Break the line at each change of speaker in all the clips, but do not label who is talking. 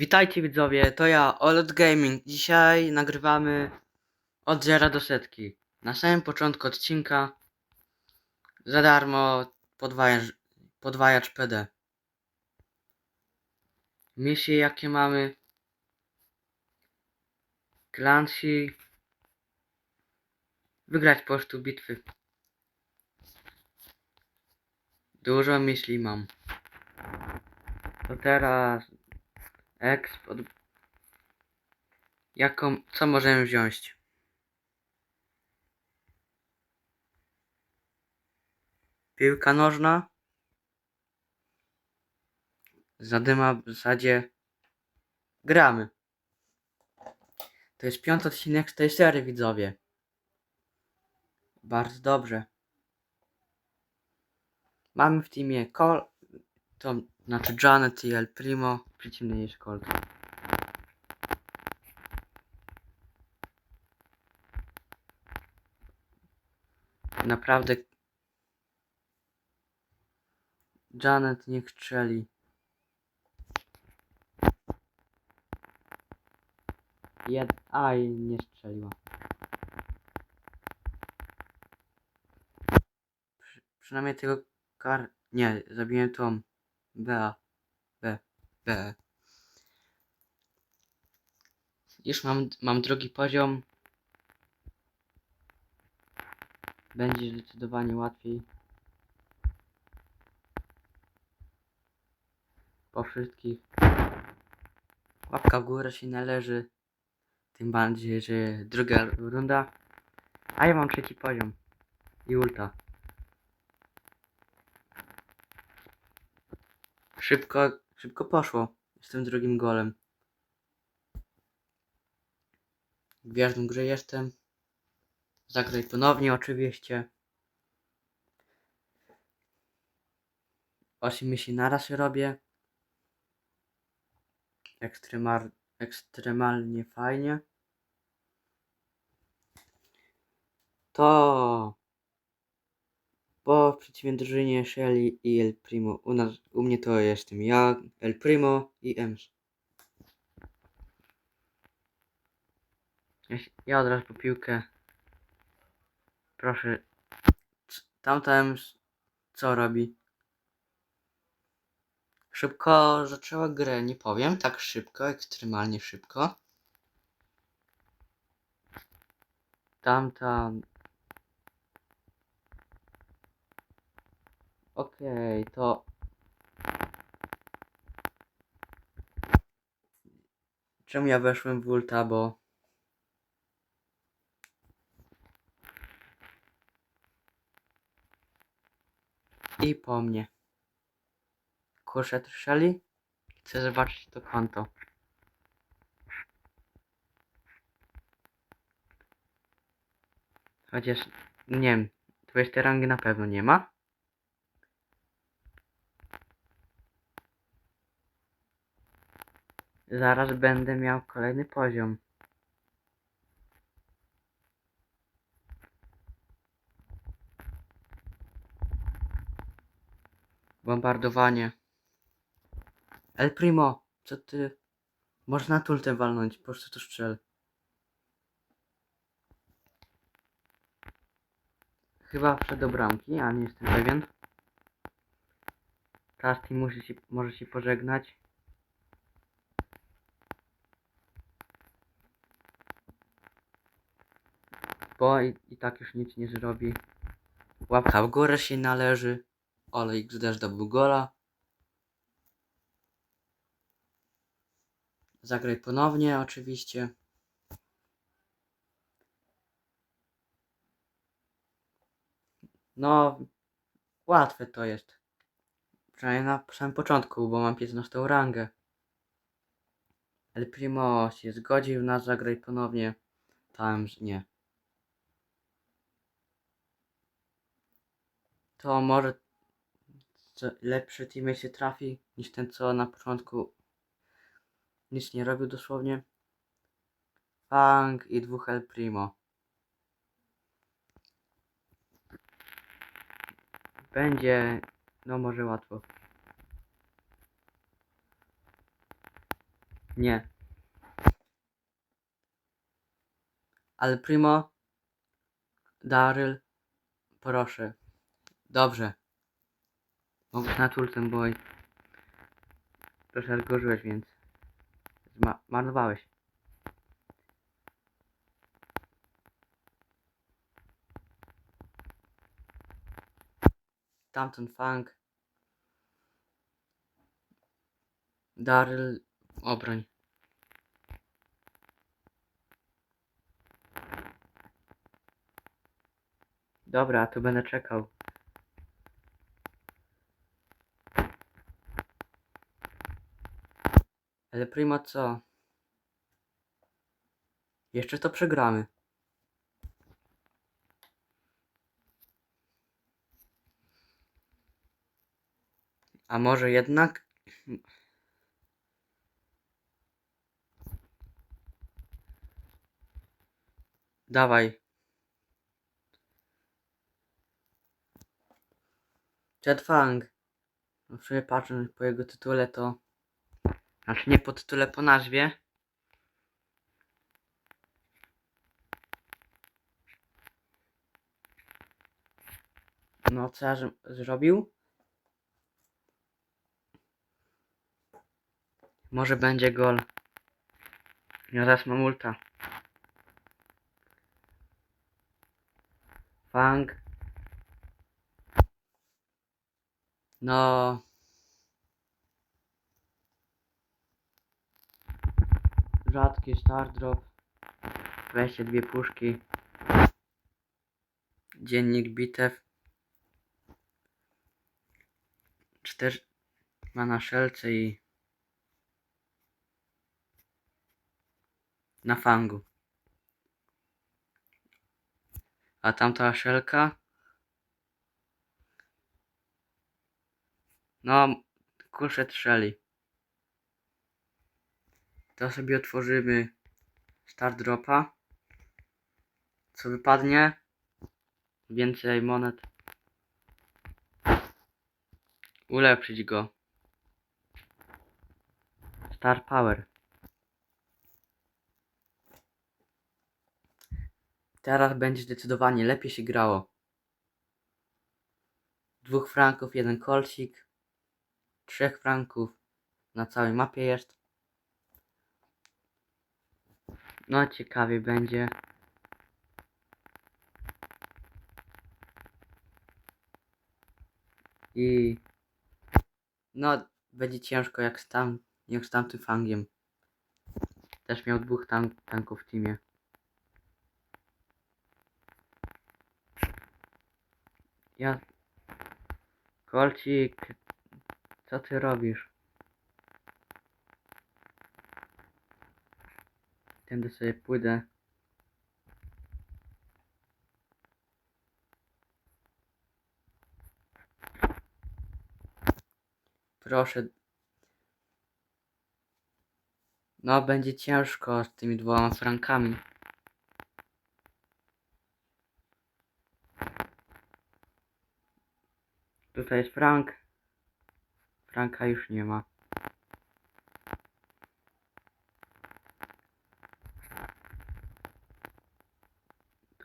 Witajcie widzowie, to ja, Oled Gaming. Dzisiaj nagrywamy od zera do setki. Na samym początku odcinka za darmo podwajacz, podwajacz PD. Misje jakie mamy. Clancy. Wygrać po prostu bitwy. Dużo myśli mam. To teraz Exp od... Jaką... Co możemy wziąć? Piłka nożna. Zadyma w zasadzie... Gramy. To jest piąty odcinek z tej serii, widzowie. Bardzo dobrze. Mamy w teamie Col... To znaczy Janet i El Primo. Przeciwnej jest Colt. Naprawdę Janet niech strzeli. Jed... Aj, nie strzeliła. Przy, przynajmniej tego kar... Nie, zabiłem tą Bea. B. B. Już mam, mam drugi poziom. Będzie zdecydowanie łatwiej. Po wszystkich. Łapka w górę się należy. Tym bardziej, że druga runda. A ja mam trzeci poziom. I ulta. Szybko, szybko poszło. Jestem drugim golem. Gwiazdą gry jestem. Zagraj ponownie oczywiście. Osiem myśli naraz robię. Ekstremal, ekstremalnie fajnie. To po przeciwnej drużynie Shelly i El Primo. U, nas, u mnie to jestem ja, El Primo i Ems. Ja, od razu po piłkę. Proszę. Tamta Ems co robi? Szybko zaczęła grę, nie powiem. Tak szybko, ekstremalnie szybko. Tamta Okej, to. Czemu ja weszłem w ulta, bo. I po mnie. Kurczę, trzeli? Chcę zobaczyć to konto. Chociaż, nie wiem, 20 rangi na pewno nie ma. Zaraz będę miał kolejny poziom. Bombardowanie. El Primo, co ty? Można tultę walnąć, po prostu to strzel. Chyba wszedł do bramki, ale nie jestem pewien. Tasty musi się, może się pożegnać. Bo i, i tak już nic nie zrobi. Łapka w górę się należy. Olej też zdobył gola. Zagraj ponownie oczywiście. No, łatwe to jest. Przynajmniej na samym początku, bo mam 15 rangę. El Primo się zgodził na zagraj ponownie. Tam nie. To może lepszy teammate się trafi niż ten, co na początku nic nie robił dosłownie. Fang i dwóch El Primo. Będzie, no może łatwo. Nie. Ale Primo, Daryl, proszę. Dobrze. Mogę na tultem, bo troszeczkę użyłeś, więc zma- marnowałeś. Tamten funk. Daryl, obroń. Dobra, to będę czekał. Ale Primo co? Jeszcze to przegramy. A może jednak? Dawaj. Jet Fang. No patrząc po jego tytule to... Znaczy nie po tytule, po nazwie. No co ja zrobił? Może będzie gol. Ja zaraz mam ulta. Fang. No. Rzadki star drop. Weźcie dwie puszki. Dziennik bitew. Cztery ma na szelce i na fangu. A tamta szelka? No, kuszet szeli. To sobie otworzymy Star Dropa. Co wypadnie? Więcej monet. Ulepszyć go. Star Power. Teraz będzie zdecydowanie lepiej się grało. Dwóch franków, jeden kolcik. Trzech franków na całej mapie jest. No ciekawie będzie. I no będzie ciężko jak z tam jak z tamtym fangiem. Też miał dwóch tam, tanków w teamie. Ja Kolcik co ty robisz? Tędy sobie pójdę. Proszę. No, będzie ciężko z tymi dwoma frankami. Tutaj jest frank. Franka już nie ma.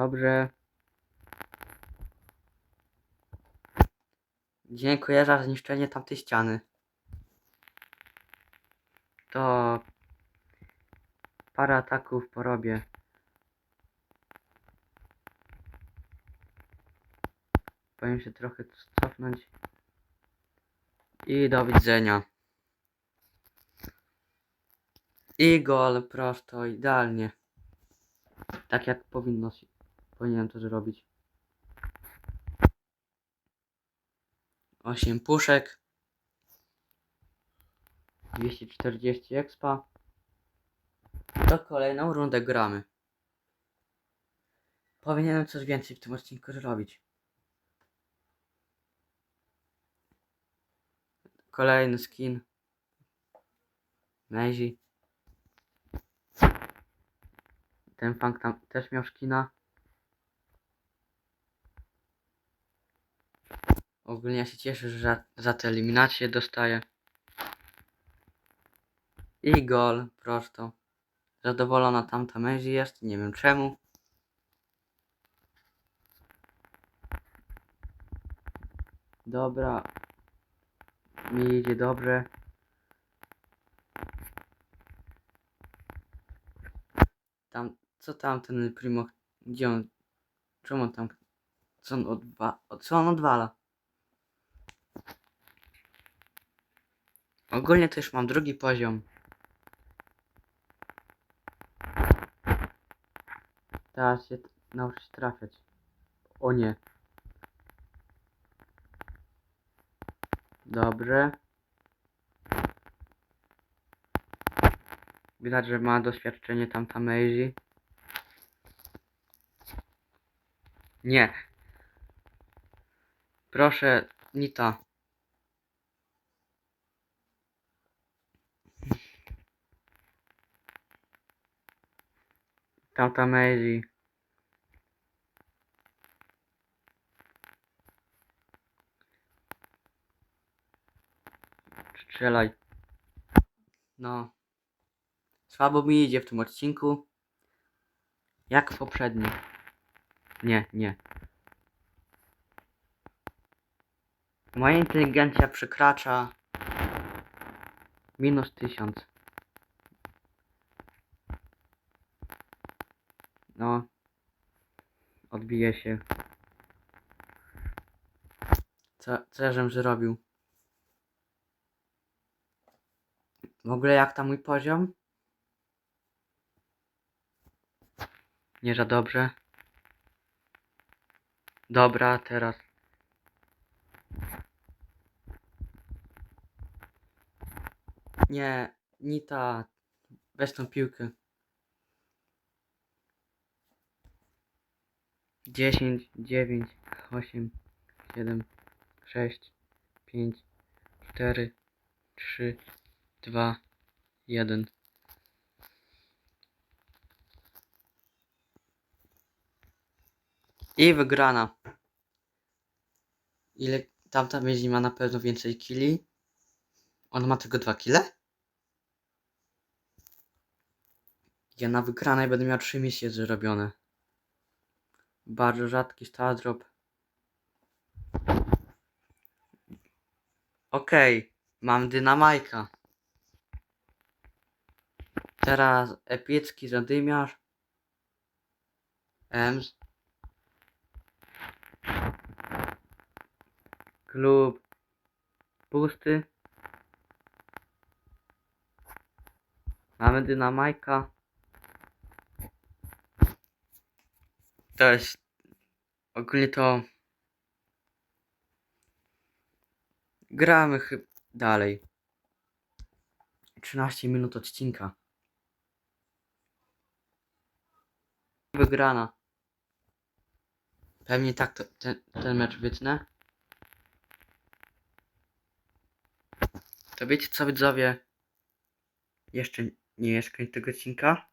Dobrze. Dziękuję za zniszczenie tamtej ściany. To parę ataków porobię. Powinien się trochę cofnąć. I do widzenia. I gol prosto, idealnie. Tak jak powinno się. Powinienem to zrobić. 8 puszek. 240 expa. To kolejną rundę gramy. Powinienem coś więcej w tym odcinku zrobić. Kolejny skin. Mezi. Ten funk tam też miał skina. Ogólnie ja się cieszę, że za, za te eliminacje dostaję. I gol, prosto. Zadowolona tamta Maisie jest, nie wiem czemu. Dobra. Mi idzie dobrze. Tam, co tam ten Primo, gdzie on, czemu on tam, co on odwa, co on odwala? Ogólnie to już mam drugi poziom. Teraz się nauczyć trafiać. O nie. Dobrze. Widać, że ma doświadczenie tamta Maisie. Nie. Proszę, Nita. Tamta Maisie. Strzelaj. No. Słabo mi idzie w tym odcinku. Jak w poprzednim. Nie, nie. Moja inteligencja przekracza minus tysiąc. No. Odbije się. Co, co ja żem zrobił? W ogóle jak tam mój poziom? Nie za dobrze. Dobra, teraz. Nie, Nita. Weź tą piłkę. 10, 9, 8, 7, 6, 5, 4, 3, 2, 1. I wygrana. Ile tamta Maisie ma na pewno więcej killi? On ma tylko dwa kile? Ja na wygranej będę miał trzy misje zrobione. Bardzo rzadki star drop. Okej, mam dynamajka. Teraz epicki zadymiarz. Ems. Klub pusty. Mamy dynamajka. To jest ogólnie to gramy chyba dalej. 13 minut odcinka. Wygrana. Pewnie tak to, ten, ten mecz wytnę. To wiecie co widzowie? Jeszcze nie jest koniec tego odcinka.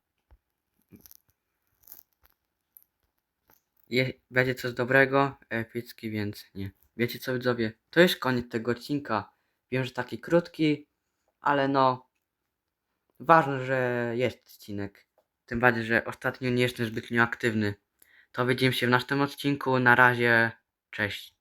Je, będzie coś dobrego, epicki, więc nie. Wiecie co widzowie? To jest koniec tego odcinka. Wiem, że taki krótki, ale no. Ważne, że jest odcinek. Tym bardziej, że ostatnio nie jestem zbytnio aktywny. To widzimy się w następnym odcinku. Na razie. Cześć.